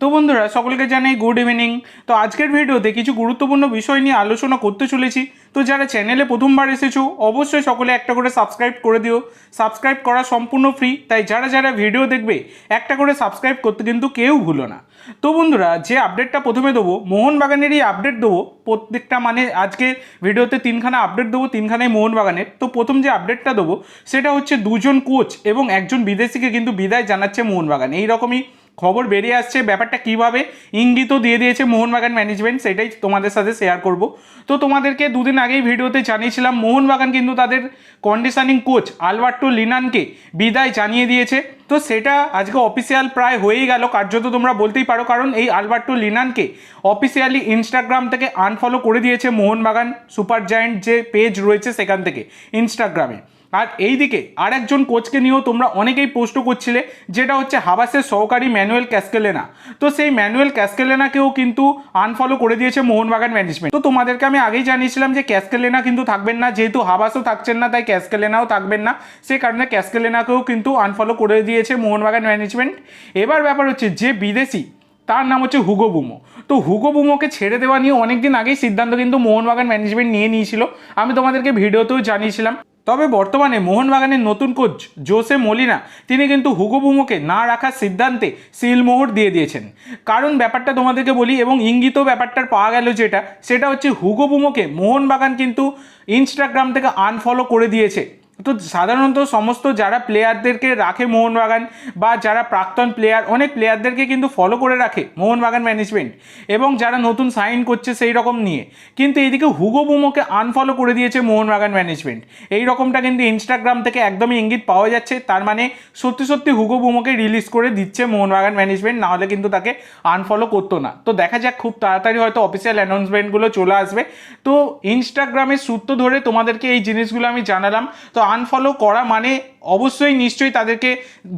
তো বন্ধুরা, সকলকে জানাই গুড ইভিনিং তো আজকের ভিডিওতে কিছু গুরুত্বপূর্ণ বিষয় নিয়ে আলোচনা করতে চলেছি। তো যারা চ্যানেলে প্রথমবার এসেছ, অবশ্যই সকলে একটা করে সাবস্ক্রাইব করে দিও। সাবস্ক্রাইব করা সম্পূর্ণ ফ্রি তাই যারা যারা ভিডিও দেখবে, একটা করে সাবস্ক্রাইব করতে কিন্তু কেউ ভুলো না। তো বন্ধুরা, যে আপডেটটা প্রথমে দেবো, মোহনবাগানেরই আপডেট দেবো, প্রত্যেকটা মানে আজকে ভিডিওতে তিনখানা আপডেট দেবো, তিনখানাই মোহনবাগানের। তো প্রথম যে আপডেটটা দেবো, সেটা হচ্ছে দুজন কোচ এবং একজন বিদেশিকে কিন্তু বিদায় জানাচ্ছে মোহনবাগান। এই রকমই খবর বেরিয়ে আসছে, ব্যাপারটা কীভাবে? ইঙ্গিতও দিয়ে দিয়েছে মোহনবাগান ম্যানেজমেন্ট সেটাই তোমাদের সাথে শেয়ার করব। তো তোমাদেরকে দুদিন আগেই ভিডিওতে জানিয়েছিলাম, মোহনবাগান কিন্তু তাদের কন্ডিশনিং কোচ আলবার্টো লিনানকে বিদায় জানিয়ে দিয়েছে। তো সেটা আজকে অফিসিয়াল প্রায় হয়েই গেল, কার্যত তোমরা বলতেই পারো, কারণ এই আলবার্টো লিনানকে অফিসিয়ালি ইনস্টাগ্রাম থেকে আনফলো করে দিয়েছে মোহনবাগান সুপার জায়েন্ট যে পেজ রয়েছে সেখান থেকে ইনস্টাগ্রামে আর এইদিকে আর একজন কোচকে নিয়েও তোমরা অনেকেই পোস্ট করছিলে, যেটা হচ্ছে হাবাসের সহকারী ম্যানুয়েল ক্যাসকেলেনা। তো সেই ম্যানুয়েল ক্যাসকেলেনাকেও কিন্তু আনফলো করে দিয়েছে মোহনবাগান ম্যানেজমেন্ট তো তোমাদেরকে আমি আগেই জানিয়েছিলাম যে ক্যাসকেলেনা কিন্তু থাকবেন না, যেহেতু হাবাসও থাকছেন না, তাই ক্যাসকেলেনাও থাকবেন না। সেই কারণে ক্যাসকেলেনাকেও কিন্তু আনফলো করে দিয়েছে মোহনবাগান ম্যানেজমেন্ট এবার ব্যাপার হচ্ছে যে বিদেশি, তার নাম হচ্ছে হুগো বুমো। তো হুগো বুমোকে ছেড়ে দেওয়া নিয়ে অনেকদিন আগেই সিদ্ধান্ত কিন্তু মোহনবাগান ম্যানেজমেন্ট নিয়ে নিয়েছিল। আমি তোমাদেরকে ভিডিওতেও জানিয়েছিলাম। তবে বর্তমানে মোহনবাগানের নতুন কোচ জোসে মলিনা, তিনি কিন্তু হুগো বুমোকে না রাখার সিদ্ধান্তে সিলমোহর দিয়ে দিয়েছেন। কারণ ব্যাপারটা তোমাদেরকে বলি এবং ইঙ্গিত ব্যাপারটার পাওয়া গেল যেটা, সেটা হচ্ছে হুগো বুমোকে মোহনবাগান কিন্তু ইনস্টাগ্রাম থেকে আনফলো করে দিয়েছে। তো সাধারণত সমস্ত যারা প্লেয়ারদেরকে রাখে মোহনবাগান বা যারা প্রাক্তন প্লেয়ার অনেক প্লেয়ারদেরকে কিন্তু ফলো করে রাখে মোহনবাগান ম্যানেজমেন্ট এবং যারা নতুন সাইন করছে সেই রকম নিয়ে। কিন্তু এইদিকে হুগো বুমোকে আনফলো করে দিয়েছে মোহনবাগান ম্যানেজমেন্ট এই রকমটা কিন্তু ইনস্টাগ্রাম থেকে একদমই ইঙ্গিত পাওয়া যাচ্ছে। তার মানে সত্যি সত্যি হুগো বুমোকে রিলিজ করে দিচ্ছে মোহনবাগান ম্যানেজমেন্ট নাহলে কিন্তু তাকে আনফলো করতো না। তো দেখা যাক, খুব তাড়াতাড়ি হয়তো অফিসিয়াল অ্যানাউন্সমেন্টগুলো চলে আসবে। তো ইনস্টাগ্রামের সূত্র ধরে তোমাদেরকে এই জিনিসগুলো আমি জানালাম। তো আনফলো করা মানে অবশ্যই নিশ্চয়ই তাদেরকে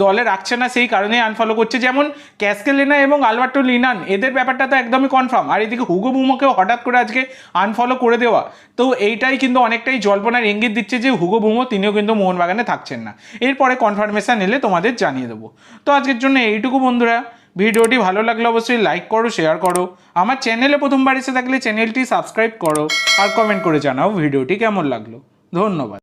দলে রাখছে না, সেই কারণেই আনফলো করছে। যেমন ক্যাসকেলেনা এবং আলবার্টো লিনান এদের ব্যাপারটা তো একদমই কনফার্ম আর এদিকে হুগো বুমোকেও হঠাৎ করে আজকে আনফলো করে দেওয়া। তো এইটাই কিন্তু অনেকটাই জল্পনার ইঙ্গিত দিচ্ছে যে হুগো বুমো তিনিও কিন্তু মোহনবাগানে থাকছেন না। এরপরে কনফার্মেশন এলে তোমাদের জানিয়ে দেবো। তো আজকের জন্য এইটুকু বন্ধুরা। ভিডিওটি ভালো লাগলে অবশ্যই লাইক করো শেয়ার করো। আমার চ্যানেলে প্রথমবার এসে থাকলে চ্যানেলটি সাবস্ক্রাইব করো। আর কমেন্ট করে জানাও ভিডিওটি কেমন লাগল। ধন্যবাদ।